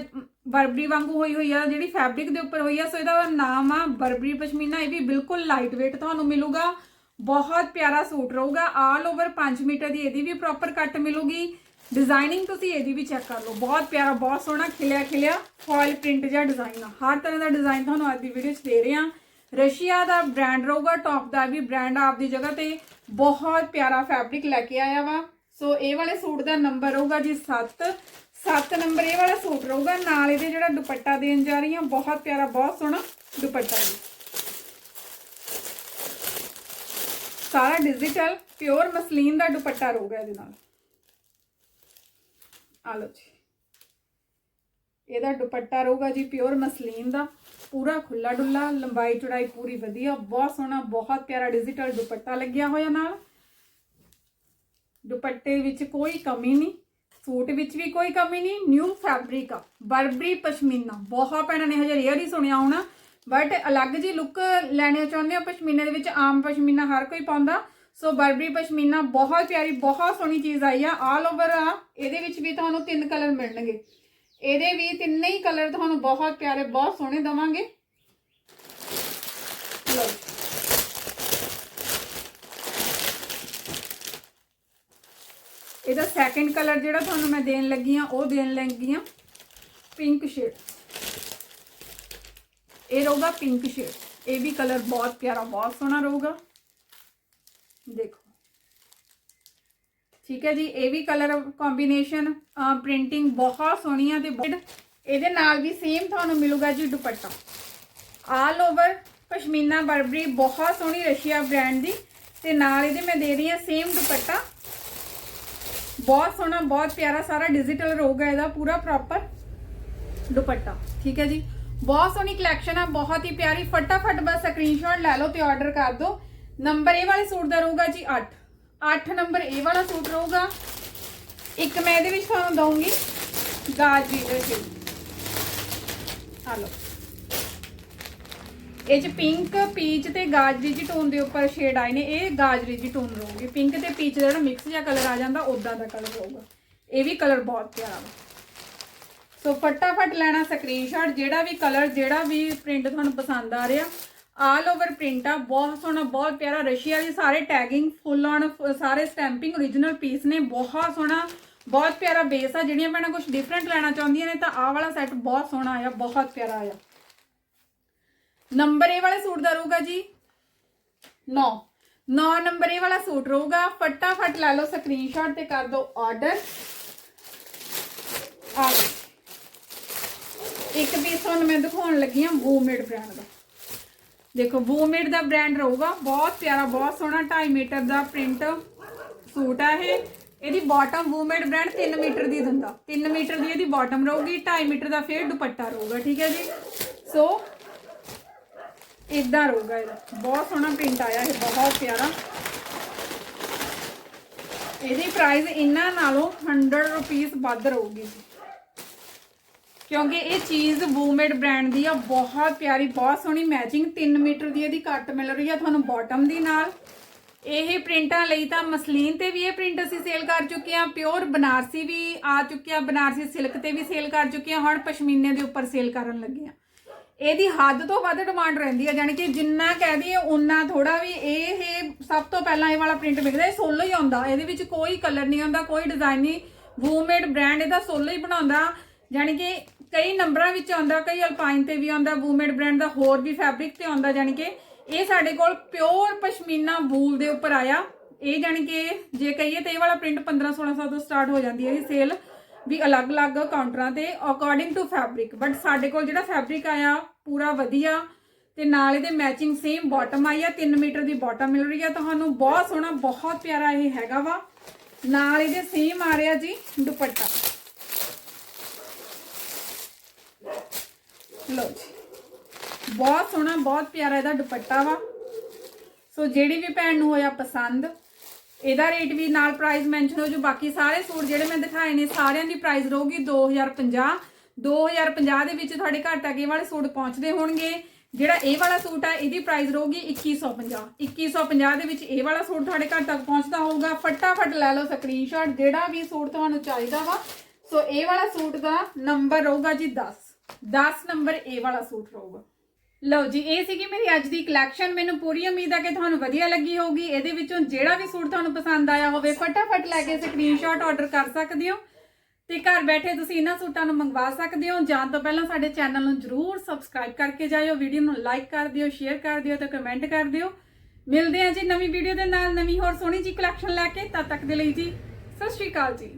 ਬਰਬਰੀ ਵਾਂਗੂ ਹੋਈ ਹੋਈ ਆ, ਜਿਹੜੀ ਫੈਬਰਿਕ ਦੇ ਉੱਪਰ ਹੋਈ ਆ, ਸੋ ਇਹਦਾ ਨਾਮ ਆ ਬਰਬਰੀ, ਪਸ਼ਮੀਨਾ। ਇਹ ਵੀ ਬਿਲਕੁਲ ਲਾਈਟ weight ਤੁਹਾਨੂੰ ਮਿਲੂਗਾ। ਬਹੁਤ ਪਿਆਰਾ ਸੂਟ ਰਹੂਗਾ। ਆਲ ਓਵਰ 5 ਮੀਟਰ ਦੀ ਇਹਦੀ ਵੀ ਪ੍ਰੋਪਰ ਕੱਟ ਮਿਲੂਗੀ। ਡਿਜ਼ਾਈਨਿੰਗ ਤੁਸੀਂ ਇਹਦੀ ਵੀ ਚੈੱਕ ਕਰ ਲਓ। ਬਹੁਤ ਪਿਆਰਾ, ਬਹੁਤ ਸੋਹਣਾ ਖਿਲਿਆ ਖਿਲਿਆ ਫੋਇਲ ਪ੍ਰਿੰਟ ਜਿਹਾ ਡਿਜ਼ਾਈਨ ਆ। ਹਰ ਤਰ੍ਹਾਂ ਦਾ ਡਿਜ਼ਾਈਨ ਤੁਹਾਨੂੰ ਅੱਜ ਦੀ ਵੀਡੀਓ 'ਚ ਦੇ ਰਹੇ ਆ। ਰਸ਼ੀਆ ਦਾ ਬ੍ਰਾਂਡ ਰਹੂਗਾ ਟੌਪ ਦਾ ਵੀ ਬ੍ਰਾਂਡ ਆਪਦੀ ਜਗ੍ਹਾ ਤੇ। ਬਹੁਤ ਪਿਆਰਾ ਫੈਬਰਿਕ ਲੈ ਕੇ ਆਇਆ ਵਾ। ਸੋ ਇਹ ਵਾਲੇ ਸੂਟ ਦਾ ਨੰਬਰ ਰਹੂਗਾ ਜੀ 7 7 ਨੰਬਰ ਇਹ ਵਾਲਾ ਸੂਟ ਰਹੂਗਾ। ਨਾਲ ਇਹਦੇ ਜਿਹੜਾ ਦੁਪੱਟਾ ਦੇਣ ਜਾ ਰਹੀ ਆ, ਬਹੁਤ ਪਿਆਰਾ, ਬਹੁਤ ਸੋਹਣਾ ਦੁਪੱਟਾ ਜੀ। ਸਾਰਾ ਡਿਜੀਟਲ ਪਿਓਰ ਮਸਲੀਨ ਦਾ ਦੁਪੱਟਾ ਰਹੂਗਾ ਇਹਦੇ ਨਾਲ। ਆ ਲਓ ਜੀ। ਇਹਦਾ ਦੁਪੱਟਾ ਰਹੂਗਾ ਜੀ ਪਿਓਰ ਮਸਲੀਨ ਦਾ, ਪੂਰਾ ਖੁੱਲਾ ਡੁੱਲਾ ਲੰਬਾਈ ਚੌੜਾਈ ਪੂਰੀ ਵਧੀਆ, ਬਹੁਤ ਸੋਹਣਾ, ਬਹੁਤ ਪਿਆਰਾ ਡਿਜੀਟਲ ਦੁਪੱਟਾ ਲੱਗਿਆ ਹੋਇਆ ਨਾਲ। ਦੁਪੱਟੇ ਵਿੱਚ ਕੋਈ ਕਮੀ ਨਹੀਂ, ਸੂਟ ਵਿੱਚ ਵੀ ਕੋਈ ਕਮੀ ਨਹੀਂ ਨਿਊ ਫੈਬਰਿਕ ਆ, ਬਰਬਰੀ ਪਸ਼ਮੀਨਾ, ਬਹੁਤ ਭੈਣਾਂ ਨੇ ਹਜੇ ਰੇਅਰ ਹੀ ਸੁਣਿਆ ਹੋਣਾ ਬਟ ਅਲੱਗ ਜੀ ਲੁੱਕ ਲੈਣੇ ਚਾਹੁੰਦੇ ਹੋ, ਪਸ਼ਮੀਨੇ ਦੇ ਵਿੱਚ ਆਮ ਪਸ਼ਮੀਨਾ ਹਰ ਕੋਈ ਪਾਉਂਦਾ ਸੋ ਬਰਬਰੀ ਪਸ਼ਮੀਨਾ ਬਹੁਤ ਪਿਆਰੀ ਬਹੁਤ ਸੋਹਣੀ ਚੀਜ਼ ਆਈ ਆ ਆਲ ਓਵਰ ਆ ਇਹਦੇ ਵਿੱਚ ਵੀ ਤੁਹਾਨੂੰ ਤਿੰਨ ਕਲਰ ਮਿਲਣਗੇ ਇਹਦੇ ਵੀ ਤਿੰਨੇ ਹੀ ਕਲਰ ਤੁਹਾਨੂੰ ਬਹੁਤ ਪਿਆਰੇ ਬਹੁਤ ਸੋਹਣੇ ਦਵਾਂਗੇ ਲਓ ਇਹਦਾ ਸੈਕੰਡ ਕਲਰ ਜਿਹੜਾ ਤੁਹਾਨੂੰ ਮੈਂ ਦੇਣ ਲੱਗੀ ਆ ਉਹ ਦੇਣ ਲੱਗੀ ਆ ਪਿੰਕ ਸ਼ੇਡ ਇਹ ਰਹੂਗਾ ਪਿੰਕ ਸ਼ੇਡ ਇਹ ਵੀ ਕਲਰ ਬਹੁਤ ਪਿਆਰਾ ਬਹੁਤ ਸੋਹਣਾ ਰਹੂਗਾ ਦੇਖੋ। ਠੀਕ ਹੈ ਜੀ, ਇਹ ਵੀ ਕਲਰ ਕੰਬੀਨੇਸ਼ਨ ਪ੍ਰਿੰਟਿੰਗ ਬਹੁਤ ਸੋਹਣੀ ਆ ਤੇ ਇਹਦੇ ਨਾਲ ਵੀ ਸੇਮ ਤੁਹਾਨੂੰ ਮਿਲੂਗਾ ਜੀ ਦੁਪੱਟਾ। ਆਲ ਓਵਰ ਪਸ਼ਮੀਨਾ ਬਰਬਰੀ, ਬਹੁਤ ਸੋਹਣੀ ਰਸ਼ੀਆ ਬ੍ਰਾਂਡ ਦੀ ਤੇ ਨਾਲ ਇਹਦੇ ਮੈਂ ਦੇ ਰਹੀ ਹਾਂ ਸੇਮ ਦੁਪੱਟਾ। ਬਹੁਤ ਸੋਹਣਾ, ਬਹੁਤ ਪਿਆਰਾ ਸਾਰਾ ਡਿਜੀਟਲ ਰਹੂਗਾ ਇਹਦਾ, ਪੂਰਾ ਪ੍ਰੋਪਰ ਦੁਪੱਟਾ। ਠੀਕ ਹੈ ਜੀ, ਬਹੁਤ ਸੋਹਣੀ ਕਲੈਕਸ਼ਨ ਆ, ਬਹੁਤ ਹੀ ਪਿਆਰੀ। ਫਟਾਫਟ ਬਸ ਸਕਰੀਨਸ਼ਾਟ ਲੈ ਲਓ ਤੇ ਆਰਡਰ ਕਰ ਦਿਓ। ਨੰਬਰ ਇਹ ਵਾਲੇ ਸੂਟ ਦਾ ਰਹੂਗਾ ਜੀ 8 8 ਨੰਬਰ ਇਹ ਵਾਲਾ ਸੂਟ ਰਹੂਗਾ। ਇੱਕ ਮੈਂ ਇਹਦੇ ਵਿੱਚ ਤੁਹਾਨੂੰ ਦਊਂਗੀ। ਗਾਜਰੀ ਦੇ ਸ਼ੇਡ ਆ ਲਓ। ਇਹ ਚ ਪਿੰਕ ਪੀਚ ਤੇ ਗਾਜਰੀ ਜੀ ਟੋਨ ਦੇ ਉੱਪਰ ਸ਼ੇਡ ਆਏ ਨੇ। ਇਹ ਗਾਜਰੀ ਜੀ ਟੋਨ ਰਹੂਗੀ। ਪਿੰਕ ਤੇ ਪੀਚ ਦਾ ਜਿਹੜਾ ਮਿਕਸ ਜਿਹਾ ਕਲਰ ਆ ਜਾਂਦਾ ਉਦਾਂ ਦਾ ਕਲਰ ਰਹੂਗਾ। ਇਹ ਵੀ ਕਲਰ ਬਹੁਤ ਪਿਆਰਾ ਵਾ। ਸੋ ਫਟਾਫਟ ਲੈਣਾ ਸਕਰੀਨਸ਼ਾਟ ਜਿਹੜਾ ਵੀ ਕਲਰ ਜਿਹੜਾ ਵੀ ਪ੍ਰਿੰਟ ਤੁਹਾਨੂੰ ਪਸੰਦ ਆ ਰਿਹਾ ਆਲ ਓਵਰ ਪ੍ਰਿੰਟ ਆ, ਬਹੁਤ ਸੋਹਣਾ, ਬਹੁਤ ਪਿਆਰਾ। ਰਸ਼ੀਆ ਦੀ ਸਾਰੇ ਟੈਗਿੰਗ ਫੁੱਲ ਔਨ ਸਾਰੇ ਸਟੈਂਪਿੰਗ origignal ਪੀਸ ਨੇ, ਬਹੁਤ ਸੋਹਣਾ, ਬਹੁਤ ਪਿਆਰਾ ਬੇਸ ਆ। ਜਿਹੜੀਆਂ ਭੈਣਾਂ ਕੁਝ ਡਿਫਰੈਂਟ ਲੈਣਾ ਚਾਹੁੰਦੀਆਂ ਨੇ, ਤਾਂ ਆਹ ਵਾਲਾ ਸੈੱਟ ਬਹੁਤ ਸੋਹਣਾ ਆਇਆ, ਬਹੁਤ ਪਿਆਰਾ ਆਇਆ। ਨੰਬਰ ਇਹ ਵਾਲੇ ਸੂਟ ਦਾ ਰਹੂਗਾ ਜੀ? 9 9 ਨੰਬਰ ਇਹ ਵਾਲਾ ਸੂਟ ਰਹੂਗਾ। ਫਟਾਫਟ ਲੈ ਲਓ ਸਕਰੀਨਸ਼ਾਟ ਤੇ ਕਰ ਦਿਓ ਆਰਡਰ ਆ ਲਓ ਇੱਕ ਪੀਸ ਤੁਹਾਨੂੰ ਮੈਂ ਦਿਖਾਉਣ ਲੱਗੀ ਹਾਂ ਵੂਮੇਡ ਬ੍ਰਾਂਡ ਦਾ। ਦੇਖੋ ਵੂਮੇਡ ਦਾ ਬ੍ਰਾਂਡ ਰਹੂਗਾ ਬਹੁਤ ਪਿਆਰਾ ਬਹੁਤ ਸੋਹਣਾ 2.5 ਮੀਟਰ ਦਾ ਪ੍ਰਿੰਟ ਸੂਟ ਆ ਇਹ ਇਹਦੀ ਬਾਟਮ ਵੂਮੇਡ ਬ੍ਰਾਂਡ 3 ਮੀਟਰ ਦੀ ਦਿੰਦਾ 3 ਮੀਟਰ ਦੀ ਇਹਦੀ ਬਾਟਮ ਰਹੂਗੀ 2.5 ਮੀਟਰ ਦਾ ਫੇਰ ਦੁਪੱਟਾ ਰਹੂਗਾ ਠੀਕ ਹੈ ਜੀ ਸੋ ਇਦਾਂ ਰਹੂਗਾ ਇਹਦਾ ਬਹੁਤ ਸੋਹਣਾ ਪ੍ਰਿੰਟ ਆਇਆ ਇਹ ਬਹੁਤ ਪਿਆਰਾ ਇਹਦੀ ਪ੍ਰਾਈਸ ਇਹਨਾਂ ਨਾਲੋਂ 100 ਰੁਪੀਸ ਵੱਧ ਰਹੂਗੀ ਜੀ ਕਿਉਂਕਿ ਇਹ ਚੀਜ਼ ਵੂਮੇਡ ਬ੍ਰਾਂਡ ਦੀ ਆ, ਬਹੁਤ ਪਿਆਰੀ, ਬਹੁਤ ਸੋਹਣੀ ਮੈਚਿੰਗ 3 ਮੀਟਰ ਦੀ ਇਹਦੀ ਕੱਟ ਮਿਲ ਰਹੀ ਆ ਤੁਹਾਨੂੰ ਬਾਟਮ ਦੀ ਨਾਲ। ਇਹ ਪ੍ਰਿੰਟਾਂ ਲਈ ਤਾਂ ਮਸਲੀਨ ਤੇ ਵੀ ਇਹ ਪ੍ਰਿੰਟ ਅਸੀਂ ਸੇਲ ਕਰ ਚੁੱਕੇ ਆ ਪਿਓਰ ਬਨਾਰਸੀ ਵੀ ਆ ਚੁੱਕੇ ਚੁੱਕਿਆ, ਬਨਾਰਸੀ ਸਿਲਕ ਤੇ ਵੀ ਸੇਲ ਕਰ ਚੁੱਕੇ ਆ ਹੁਣ ਪਸ਼ਮੀਨੇ ਦੇ ਉੱਪਰ ਸੇਲ ਕਰਨ ਲੱਗੇ ਆ ਇਹਦੀ ਹੱਦ ਤੋਂ ਵੱਧ ਡਿਮਾਂਡ ਰਹਿੰਦੀ ਆ ਯਾਨੀ ਕਿ ਜਿੰਨਾ ਕਹਿ ਦਈਏ ਉਨਾ ਥੋੜਾ ਵੀ ਇਹ ਇਹ ਸਭ ਤੋਂ ਪਹਿਲਾਂ ਇਹ ਵਾਲਾ ਪ੍ਰਿੰਟ ਵਿਕਦਾ, ਇਹ ਸੋਲੋ ਹੀ ਆਉਂਦਾ, ਇਹਦੇ ਵਿੱਚ ਕੋਈ ਕਲਰ ਨਹੀਂ ਆਉਂਦਾ, ਕੋਈ ਡਿਜ਼ਾਈਨ ਨਹੀਂ। ਵੂਮੇਡ ਬ੍ਰਾਂਡ ਇਹਦਾ ਸੋਲੋ ਹੀ ਬਣਾਉਂਦਾ ਯਾਨੀ ਕਿ ਕਈ ਨੰਬਰਾਂ ਵਿੱਚ ਆਉਂਦਾ, ਕਈ ਅਲਪਾਈਨ ਤੇ ਵੀ ਆਉਂਦਾ ਵੂਮੇਡ ਬ੍ਰਾਂਡ ਦਾ ਹੋਰ ਵੀ ਫੈਬਰਿਕ ਤੇ ਆਉਂਦਾ ਯਾਨੀ ਕਿ ਇਹ ਸਾਡੇ ਕੋਲ ਪਿਓਰ ਪਸ਼ਮੀਨਾ ਵੂਲ ਦੇ ਉੱਪਰ ਆਇਆ। ਇਹ ਯਾਨੀ ਕਿ ਜੇ ਕਹੀਏ ਤੇ ਇਹ ਵਾਲਾ ਪ੍ਰਿੰਟ 15 1600 ਤੋਂ ਸਟਾਰਟ ਹੋ ਜਾਂਦੀ ਹੈ ਇਹਦੀ ਸੇਲ ਵੀ ਅਲੱਗ-ਅਲੱਗ ਕਾਊਂਟਰਾਂ ਤੇ ਅਕੋਰਡਿੰਗ ਟੂ ਫੈਬਰਿਕ ਬਟ ਸਾਡੇ ਕੋਲ ਜਿਹੜਾ ਫੈਬਰਿਕ ਆਇਆ, ਪੂਰਾ ਵਧੀਆ ਤੇ ਨਾਲ ਇਹਦੇ ਮੈਚਿੰਗ ਸੇਮ ਬਾਟਮ ਆਈ ਆ 3 ਮੀਟਰ ਦੀ ਬਾਟਮ ਮਿਲ ਰਹੀ ਆ। ਤੁਹਾਨੂੰ ਬਹੁਤ ਸੋਹਣਾ, ਬਹੁਤ ਪਿਆਰਾ ਇਹ ਹੈਗਾ ਵਾ। ਨਾਲ ਇਹਦੇ ਸੇਮ ਆ ਰਿਹਾ ਜੀ ਦੁਪੱਟਾ। ਲਓ ਜੀ। ਬਹੁਤ ਸੋਹਣਾ, ਬਹੁਤ ਪਿਆਰਾ ਇਹਦਾ ਦੁਪੱਟਾ ਵਾ। ਸੋ ਜਿਹੜੀ ਵੀ ਭੈਣ ਨੂੰ ਹੋਇਆ ਪਸੰਦ, ਇਹਦਾ ਰੇਟ ਵੀ ਨਾਲ ਪ੍ਰਾਈਸ ਮੈਂਸ਼ਨ ਹੋ ਜੋ। ਬਾਕੀ ਸਾਰੇ ਸੂਟ ਜਿਹੜੇ ਮੈਂ ਦਿਖਾਏ ਨੇ, ਸਾਰਿਆਂ ਦੀ ਪ੍ਰਾਈਸ ਰਹੂਗੀ 2050 2050 ਦੇ ਵਿੱਚ ਤੁਹਾਡੇ ਘਰ ਤੱਕ ਇਹ ਵਾਲੇ ਸੂਟ ਪਹੁੰਚਦੇ ਹੋਣਗੇ। ਜਿਹੜਾ ਇਹ ਵਾਲਾ ਸੂਟ ਆ, ਇਹਦੀ ਪ੍ਰਾਈਸ ਰਹੂਗੀ 2150 2150 ਦੇ ਵਿੱਚ ਇਹ ਵਾਲਾ ਸੂਟ ਤੁਹਾਡੇ ਘਰ ਤੱਕ ਪਹੁੰਚਦਾ ਹੋਊਗਾ। ਫਟਾਫਟ ਲੈ ਲਓ ਸਕਰੀਨਸ਼ਾਟ ਜਿਹੜਾ ਵੀ ਸੂਟ ਤੁਹਾਨੂੰ ਚਾਹੀਦਾ ਵਾ। ਸੋ ਇਹ ਵਾਲਾ ਸੂਟ ਦਾ ਨੰਬਰ ਰਹੂਗਾ ਜੀ 10 10 ਨੰਬਰ ਇਹ ਵਾਲਾ ਸੂਟ ਰਹੂਗਾ। ਲਓ ਜੀ, ਇਹ ਸੀਗੀ ਮੇਰੀ ਅੱਜ ਦੀ ਕਲੈਕਸ਼ਨ ਮੈਨੂੰ ਪੂਰੀ ਉਮੀਦ ਹੈ ਕਿ ਤੁਹਾਨੂੰ ਵਧੀਆ ਲੱਗੀ ਹੋਊਗੀ। ਇਹਦੇ ਵਿੱਚੋਂ ਜਿਹੜਾ ਵੀ ਸੂਟ ਤੁਹਾਨੂੰ ਪਸੰਦ ਆਇਆ ਹੋਵੇ, ਫਟਾਫਟ ਲੈ ਕੇ ਸਕਰੀਨਸ਼ਾਟ ਆਰਡਰ ਕਰ ਸਕਦੇ ਹੋ। ਤੇ ਘਰ ਬੈਠੇ ਤੁਸੀਂ ਇਹਨਾਂ ਸੂਟਾਂ ਨੂੰ ਮੰਗਵਾ ਸਕਦੇ ਹੋ। ਜਾਣ ਤੋਂ ਪਹਿਲਾਂ ਸਾਡੇ ਚੈਨਲ ਨੂੰ ਜਰੂਰ ਸਬਸਕ੍ਰਾਈਬ ਕਰਕੇ ਜਾਇਓ ਵੀਡੀਓ ਨੂੰ ਲਾਈਕ ਕਰ ਦਿਓ ਸ਼ੇਅਰ ਕਰ ਦਿਓ ਤੇ ਕਮੈਂਟ ਕਰ ਦਿਓ। ਮਿਲਦੇ ਹਾਂ ਜੀ ਨਵੀਂ ਵੀਡੀਓ ਦੇ ਨਾਲ ਨਵੀਂ ਹੋਰ ਸੋਹਣੀ ਜੀ ਕਲੈਕਸ਼ਨ ਲੈ ਕੇ। ਤਦ ਤੱਕ ਦੇ ਲਈ ਜੀ, ਸਤਿ ਸ਼੍ਰੀ ਅਕਾਲ ਜੀ।